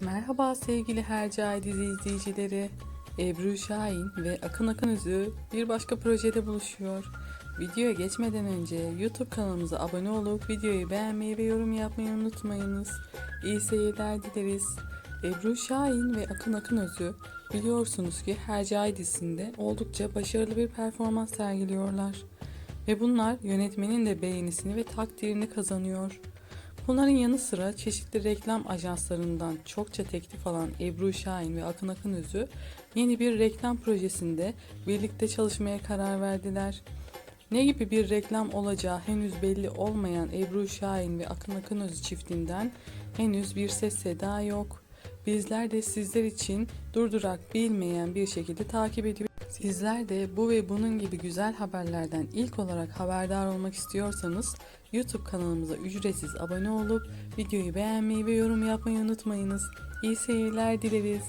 Merhaba sevgili Hercai dizi izleyicileri. Ebru Şahin ve Akın Akın Üzü bir başka projede buluşuyor. Videoya geçmeden önce YouTube kanalımıza abone olup videoyu beğenmeyi ve yorum yapmayı unutmayınız. İyi seyirler dileriz. Ebru Şahin ve Akın Akın Özü biliyorsunuz ki Hercai dizisinde oldukça başarılı bir performans sergiliyorlar. Ve bunlar yönetmenin de beğenisini ve takdirini kazanıyor. Bunların yanı sıra çeşitli reklam ajanslarından çokça teklif alan Ebru Şahin ve Akın Akın Özü yeni bir reklam projesinde birlikte çalışmaya karar verdiler. Ne gibi bir reklam olacağı henüz belli olmayan Ebru Şahin ve Akın Akın Özü çiftinden henüz bir ses seda yok. Bizler de sizler için durdurak bilmeyen bir şekilde takip ediyoruz. Sizler de bu ve bunun gibi güzel haberlerden ilk olarak haberdar olmak istiyorsanız YouTube kanalımıza ücretsiz abone olup videoyu beğenmeyi ve yorum yapmayı unutmayınız. İyi seyirler dileriz.